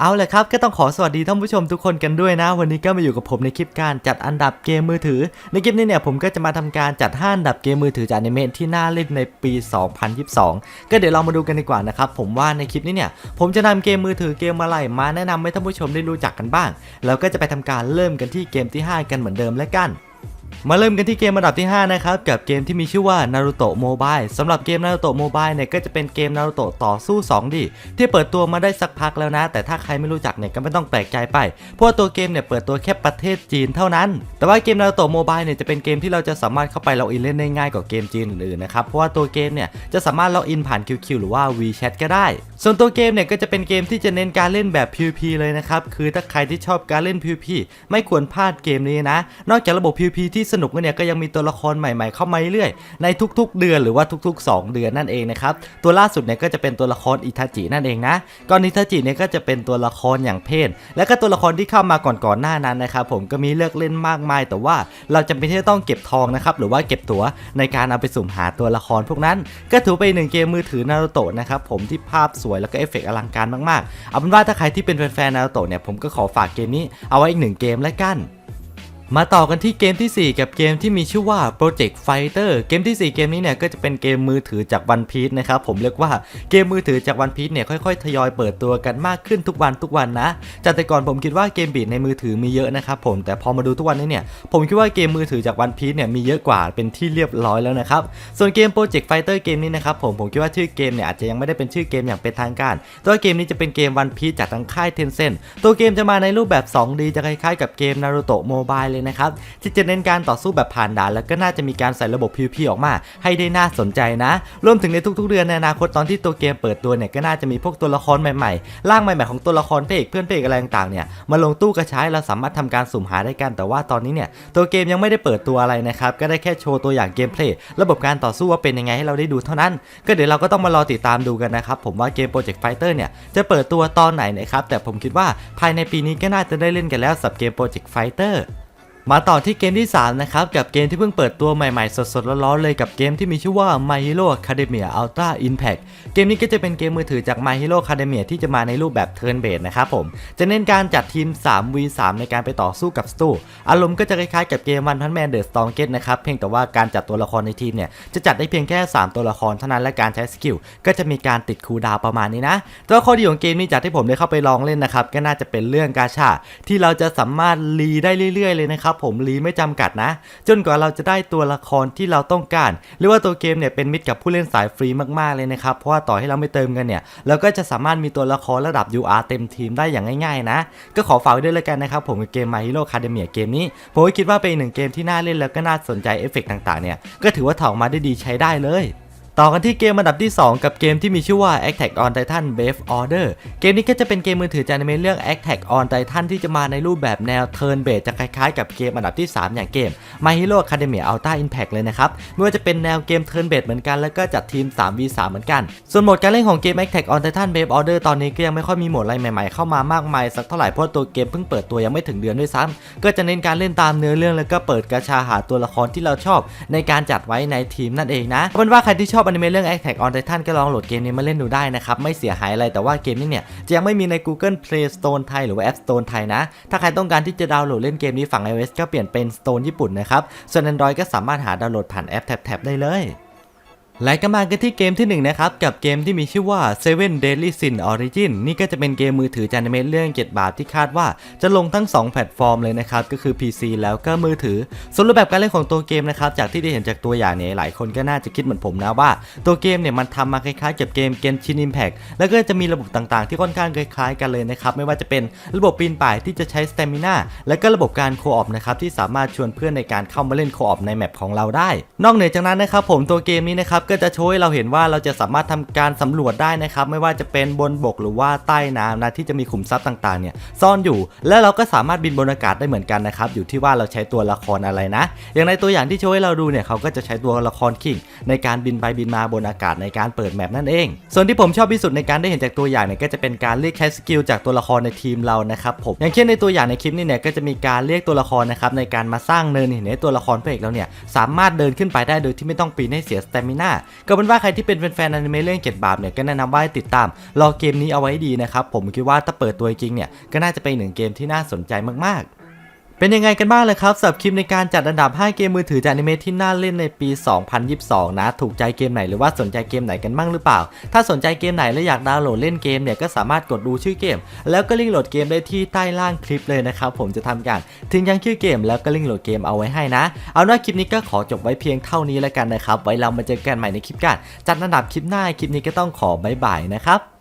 เอาเลยครับก็ต้องขอสวัสดีท่านผู้ชมทุกคนกันด้วยนะ วันนี้ก็มาอยู่กับผมในคลิปการจัดอันดับเกมมือถือ ในคลิปนี้เนี่ยผมก็จะมาทำการจัด 5 อันดับเกมมือถือจากอนิเมะที่น่าเล่นในปี 2022 ก็เดี๋ยวเรามาดูกันดีกว่านะครับผมว่าในคลิปนี้เนี่ยผมจะนำเกมมือถือเกมอะไรมาแนะนำให้ท่านผู้ชมได้รู้จักกันบ้าง แล้วก็จะไปทำการเริ่มกันที่เกมที่ 5 กันเหมือนเดิมแล้วกัน มาเริ่มกันที่เกมระดับที่ 5 นะครับ กับเกมที่มีชื่อว่า Naruto Mobile สำหรับเกม Naruto Mobile เนี่ยก็จะเป็นเกม Naruto ต่อสู้ 2D ที่เปิดตัวมาได้สักพักแล้วนะ แต่ถ้าใครไม่รู้จักเนี่ยก็ไม่ต้องแปลกใจไป เพราะตัวเกมเนี่ยเปิดตัวแค่ประเทศจีนเท่านั้น แต่ว่าเกม Naruto Mobile เนี่ยจะเป็นเกมที่เราจะสามารถเข้าไปล็อกอินเล่นได้ง่ายกว่าเกมจีนอื่นๆนะครับ เพราะว่าตัวเกมเนี่ยจะสามารถล็อกอินผ่าน QQ หรือว่า WeChat ก็ได้ ส่วนตัวเกมเนี่ยก็จะเป็นเกมที่จะเน้นการเล่นแบบ PVP เลยนะครับ คือถ้าใครที่ชอบการเล่น PVP ไม่ควรพลาดเกมนี้นะ นอกจากระบบ PVP ที่สนุกแล้วเนี่ยก็ยังมีตัวละครใหม่ๆเข้ามาเรื่อยๆ ในทุกๆ เดือนหรือว่าทุก ๆ 2 เดือนนั่นเองนะครับ ตัวล่าสุดเนี่ยก็จะเป็นตัวละครอิทาจินั่นเองนะก่อนอิทาจิเนี่ยก็จะเป็นตัวละครอย่างเพนและก็ตัวละครที่เข้ามาก่อนๆหน้านั้นนะครับผมก็มีเลือกเล่นมากมาย แต่ว่าเราจำเป็นที่จะต้องเก็บทองนะครับหรือว่าเก็บตั๋วในการเอาไปสุ่มหาตัวละครพวกนั้น ก็ถือเป็นหนึ่งเกมมือถือนารูโตะนะครับผมที่ภาพสวยแล้วก็เอฟเฟกต์อลังการมากๆ เอาเป็นว่าถ้าใครที่เป็นแฟนๆนารูโตะเนี่ยผมก็ขอฝากเกมนี้เอาไว้อีกหนึ่งเกมแล้วกัน มาต่อกันที่เกมทีสี่ 4 กับเกมที่มีชื่อว่า Project Fighter เกมทีสี่4 เกมนี้เนี่ยก็จะเป็นเกมมือถือจาก One Piece นะครับผมเรียกว่าเกมมือถือจาก One Piece เนี่ยค่อยๆ ทยอยเปิดตัวกันมากขึ้นทุกวันทุกวันนะจากแต่ก่อนผมคิดว่าเกมบีดในมือถือมีเยอะนะครับผมแต่พอมาดูทุกวันนี้เนี่ยผมคิดว่าเกมมือถือจาก One Piece เนี่ยมีเยอะกว่าเป็นที่เรียบร้อยแล้วนะครับส่วนเกม Project Fighter เกมนี้นะครับผมผมคิดว่าชื่อเกมเนี่ยอาจจะยังไม่ได้เป็นชื่อเกมอย่างเป็นทางการแตัวาเกมนี้จะเป็นเกม One Piece จากทางค่าย Tencent ตัวเกมจะมาในรูปแบบ 2D จะคล้ายๆกับเกม Naruto Mobile เลยนะครับที่จะเน้นการต่อสู้แบบผ่านด่านแล้วก็น่าจะมีการใส่ระบบ PVP ออกมา ให้ได้น่าสนใจนะ รวมถึงในทุกๆ เดือนในอนาคตตอนที่ตัวเกมเปิดตัวเนี่ยก็น่าจะมีพวกตัวละครใหม่ๆร่างใหม่ๆของตัวละครพระเอกเพื่อนพระเอกอะไรต่างๆเนี่ยมาลงตู้กระชายเราสามารถทำการสุ่มหาได้กัน แต่ว่าตอนนี้เนี่ยตัวเกมยังไม่ได้เปิดตัวอะไรนะครับก็ได้แค่โชว์ตัวอย่างเกมเพลย์ระบบการต่อสู้ว่าเป็นยังไงให้เราได้ดูเท่านั้น ก็เดี๋ยวเราก็ต้องมารอติดตามดูกันนะครับผมว่าเกม Project Fighter เนี่ยจะเปิดตัวตอนไหนนะครับแต่ผมคิดว่าภายในปีนี้ก็น่าจะได้เล่นกันแล้วสับเกม Project Fighter มาต่อที่เกมที่ 3 นะครับ กับเกมที่เพิ่งเปิดตัวใหม่ๆ สดๆร้อนๆเลยกับเกมที่มีชื่อว่า My Hero Academia Ultra Impact เกมนี้ก็จะเป็นเกมมือถือจาก My Hero Academia ที่จะมาในรูปแบบ Turn Based นะครับผม จะเน้นการจัดทีม 3v3 ในการไปต่อสู้กับสตูอารมณ์ก็จะคล้ายๆกับเกม One Punch Man The Strongest นะครับ เพียงแต่ว่าการจัดตัวละครในทีมเนี่ย จะจัดได้เพียงแค่ 3 ตัวละครเท่านั้นและการใช้สกิลก็จะมีการติดคูดาวประมาณนี้นะแต่ว่าข้อดีของเกมนี้จากที่ผมได้เข้าไปลองเล่นนะครับก็น่าจะเป็นเรื่องกาชาที่เราจะสามารถรีได้เรื่อยๆเลยนะครับผมรีไม่จำกัดนะ จนกว่าเราจะได้ตัวละครที่เราต้องการ หรือว่าตัวเกมเนี่ยเป็นมิตรกับผู้เล่นสายฟรีมากๆเลยนะครับ เพราะว่าต่อให้เราไม่เติมกันเนี่ยเราก็จะสามารถมีตัวละครระดับ UR เต็มทีมได้อย่างง่ายๆนะ ก็ขอฝากไว้ด้วยเลยกันนะครับผมกับเกม My Hero Academia เกมนี้ ผมคิดว่าเป็นหนึ่งเกมที่น่าเล่นแล้วก็น่าสนใจเอฟเฟกต์ต่างๆเนี่ยก็ถือว่าถ่อมาได้ดีใช้ได้เลย ต่อกันที่เกมอันดับที่ 2 กับเกมที่มีชื่อว่า Attack on Titan Brave Order เกมนี้ก็จะเป็นเกมมือถือจากอนิเมะเรื่อง Attack on Titan ที่จะมาในรูปแบบแนว Turn Based จะคล้ายๆกับเกมอันดับที่ 3 อย่างเกม My Hero Academia Ultra Impact เลยนะครับ ไม่ว่าจะเป็นแนวเกม Turn Based เหมือนกันแล้วก็จัดทีม 3v3 เหมือนกัน ส่วนโหมดการเล่นของเกม Attack on Titan Brave Order ตอนนี้ก็ยังไม่ค่อยมีโหมดอะไรใหม่ๆเข้ามามากมายสักเท่าไหร่เพราะตัวเกมเพิ่งเปิดตัวยังไม่ถึงเดือนด้วยซ้ำก็จะเน้นการเล่นตามเนื้อเรื่องแล้วก็เปิดกาชาหาตัวละครที่เราชอบ ในการจัดไว้ในทีมนั่นเองนะเอาเป็นว่าใครที่ชอบอนิเมะเรื่อง Attack on Titan ก็ลองโหลดเกมนี้มาเล่นดูได้นะครับ ไม่เสียหายอะไรแต่ว่าเกมนี้เนี่ยจะยังไม่มีใน Google Play Store ไทยหรือว่า App Store ไทยนะ ถ้าใครต้องการที่จะดาวน์โหลดเล่นเกมนี้ฝั่ง iOS ก็เปลี่ยนเป็น Store ญี่ปุ่นนะครับ ส่วน Android ก็สามารถหาดาวน์โหลดผ่านแอปแท็บๆได้เลย และก็มากันที่เกมที่1นะครับกับเกมที่มีชื่อว่า Seven Deadly Sin Origin นี่ก็จะเป็นเกมมือถือจานเมตเรื่องเจ็ดบาทที่คาดว่าจะลงทั้ง 2 แพลตฟอร์มเลยนะครับ ก็คือ PC แล้วก็มือถือส่วนรูปแบบการเล่นของตัวเกมนะครับ จากที่ได้เห็นจากตัวอย่างเนี่ยหลายคนก็น่าจะคิดเหมือนผมนะว่า ตัวเกมเนี่ยมันทำมาคล้ายๆกับเกม Genshin Impact แล้วก็จะมีระบบต่างๆ ที่ค่อนข้างคล้ายๆกันเลยนะครับไม่ว่าจะเป็นระบบปีนป่ายที่จะใช้ Stamina และก็ระบบการโคออปนะครับที่สามารถชวนเพื่อนในการเข้ามาเล่นโคออปในแมปของเราได้ นอกเหนือจากนั้นนะครับผมตัวเกมนี้นะครับก็จะโชว์ให้เราเห็นว่าเราจะสามารถทำการสำรวจได้นะครับ ไม่ว่าจะเป็นบนบกหรือว่าใต้น้ำนะที่จะมีขุมทรัพย์ต่างๆเนี่ยซ่อนอยู่ และเราก็สามารถบินบนอากาศได้เหมือนกันนะครับอยู่ที่ว่าเราใช้ตัวละครอะไรนะ อย่างในตัวอย่างที่โชว์ให้เราดูเนี่ยเขาก็จะใช้ตัวละครคิงในการบินไปบินมาบนอากาศในการเปิดแมปนั่นเอง ส่วนที่ผมชอบที่สุดในการได้เห็นจากตัวอย่างเนี่ยก็จะเป็นการเรียกใช้สกิลจากตัวละครในทีมเรานะครับผมอย่างเช่นในตัวอย่างในคลิปนี้เนี่ยก็จะมีการเรียกตัวละครนะครับในการมาสร้างเนินเห็นในตัวละครพระเอกเราเนี่ยสามารถเดินขึ้นไปได้โดยที่ไม่ต้องปีนให้เสียสเตมินาก็เป็นว่าใครที่เป็นแฟนๆอนิเมะเรื่องเกตบาปเนี่ยก็แนะนำว่าติดตามรอเกมนี้เอาไว้ดีนะครับผมคิดว่าถ้าเปิดตัวจริงเนี่ยก็น่าจะเป็นหนึ่งเกมที่น่าสนใจมากๆ เป็นยังไงกันบ้างเลยครับสำหรับคลิปในการจัดอันดับ 5 เกมมือถือจากอนิเมะที่น่าเล่นในปี 2022 นะ ถูกใจเกมไหนหรือว่าสนใจเกมไหนกันบ้างหรือเปล่า ถ้าสนใจเกมไหนและอยากดาวน์โหลดเล่นเกมเนี่ยก็สามารถกดดูชื่อเกม แล้วก็ลิงก์โหลดเกมได้ที่ใต้ล่างคลิปเลยนะครับผมจะทำการทิ้งยังชื่อเกม แล้วก็ลิงก์โหลดเกมเอาไว้ให้นะ เอาเป็นว่าคลิปนี้ก็ขอจบไว้เพียงเท่านี้แล้วกันนะครับไว้เรามาเจอกันใหม่ในคลิปกันจัดอันดับคลิปหน้าคลิปนี้ก็ต้องขอบายบายนะครับ